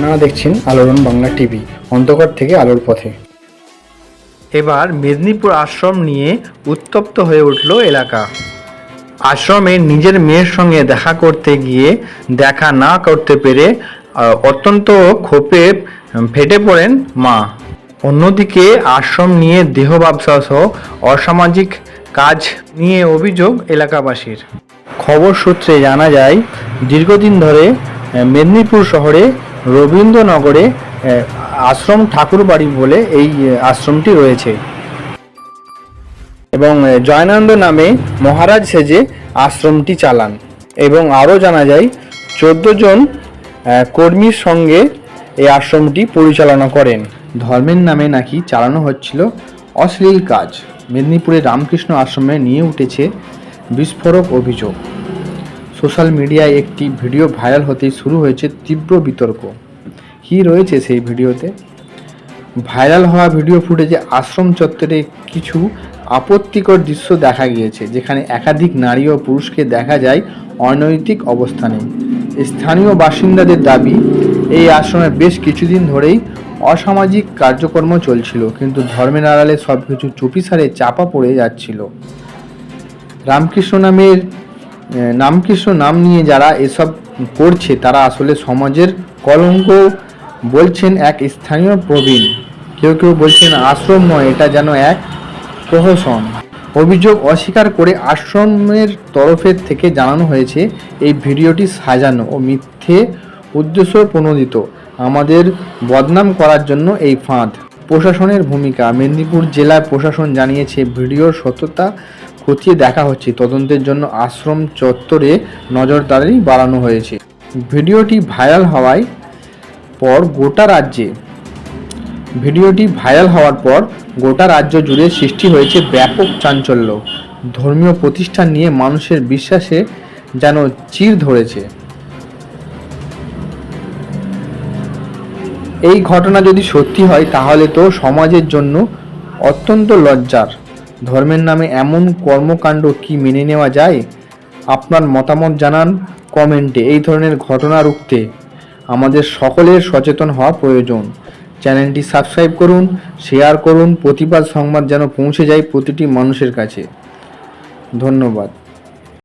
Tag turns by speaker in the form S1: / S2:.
S1: আপনারা দেখছেন আলোড়ন বাংলা টিভি, অন্ধকার থেকে আলোর পথে। এবার মেদিনীপুর আশ্রম নিয়ে উত্তপ্ত হয়ে উঠল এলাকা। আশ্রমে নিজের মেয়ের সঙ্গে দেখা করতে গিয়ে দেখা না করতে পেরে অত্যন্ত ক্ষোভে ফেটে পড়েন মা। অন্যদিকে আশ্রম নিয়ে দেহ ব্যবসা সহ অসামাজিক কাজ নিয়ে অভিযোগ এলাকাবাসীর। খবর সূত্রে জানা যায়, দীর্ঘদিন ধরে মেদিনীপুর শহরে রবীন্দ্রনগরে আশ্রম ঠাকুরবাড়ি বলে এই আশ্রমটি রয়েছে। এবং জয়নন্দ নামে মহারাজ সেজে আশ্রমটি চালান। এবং আরও জানা যায়, চোদ্দ জন কর্মীর সঙ্গে এই আশ্রমটি পরিচালনা করেন। ধর্মের নামে নাকি চালানো হচ্ছিল অশ্লীল কাজ। মেদিনীপুরে রামকৃষ্ণ আশ্রমে নিয়ে উঠেছে বিস্ফোরক অভিযোগ। সোশ্যাল মিডিয়ায় একটি ভিডিও ভাইরাল হতেই শুরু হয়েছে তীব্র বিতর্ক। কী রয়েছে সেই ভিডিওতে? ভাইরাল হওয়া ভিডিও ফুটেজে আশ্রম চত্বরে কিছু আপত্তিকর দৃশ্য দেখা গিয়েছে, যেখানে একাধিক নারী ও পুরুষকে দেখা যায় অনৈতিক অবস্থানে। স্থানীয় বাসিন্দাদের দাবি, এই আশ্রমে বেশ কিছুদিন ধরেই অসামাজিক কার্যক্রম চলছিল, কিন্তু ধর্মের আড়ালে সব কিছু চুপিসারে চাপা পড়ে যাচ্ছিল। রামকৃষ্ণ নামের নামকৃষ্ণ নাম নিয়ে যারা এসব করছে, তারা আসলে সমাজের কলঙ্ক বলছেন এক স্থানীয় প্রবীণ। কেউ কেউ বলছেন আশ্রম নয় এটা যেন এক প্রহসন। অভিযোগ অস্বীকার করে আশ্রমের তরফের থেকে জানানো হয়েছে, এই ভিডিওটি সাজানো ও মিথ্যে উদ্দেশ্য প্রণোদিত। আমাদের বদনাম করার জন্য এই ফাঁদ। প্রশাসনের ভূমিকা। মেদিনীপুর জেলার প্রশাসন জানিয়েছে, ভিডিওর সত্যতা খতিয়ে দেখা হচ্ছে। তদন্তের জন্য আশ্রম চত্বরে নজরদারি বাড়ানো হয়েছে। ভিডিওটি ভাইরাল হওয়ায় পর গোটা রাজ্যে ভিডিওটি ভাইরাল হওয়ার পর গোটা রাজ্য জুড়ে সৃষ্টি হয়েছে ব্যাপক চাঞ্চল্য। ধর্মীয় প্রতিষ্ঠান নিয়ে মানুষের বিশ্বাসে যেন চির ধরেছে। এই ঘটনা যদি সত্যি হয়, তাহলে তো সমাজের জন্য অত্যন্ত লজ্জার। ধর্মের নামে এমন কর্মকাণ্ড কি মেনে নেওয়া যায়? আপনার মতামত জানান কমেন্টে। এই ধরনের ঘটনা রুখতে আমাদের সকলের সচেতন হওয়া প্রয়োজন। চ্যানেলটি সাবস্ক্রাইব করুন, শেয়ার করুন, প্রতিবাদ সংবাদ যেন পৌঁছে যায় প্রতিটি মানুষের কাছে। ধন্যবাদ।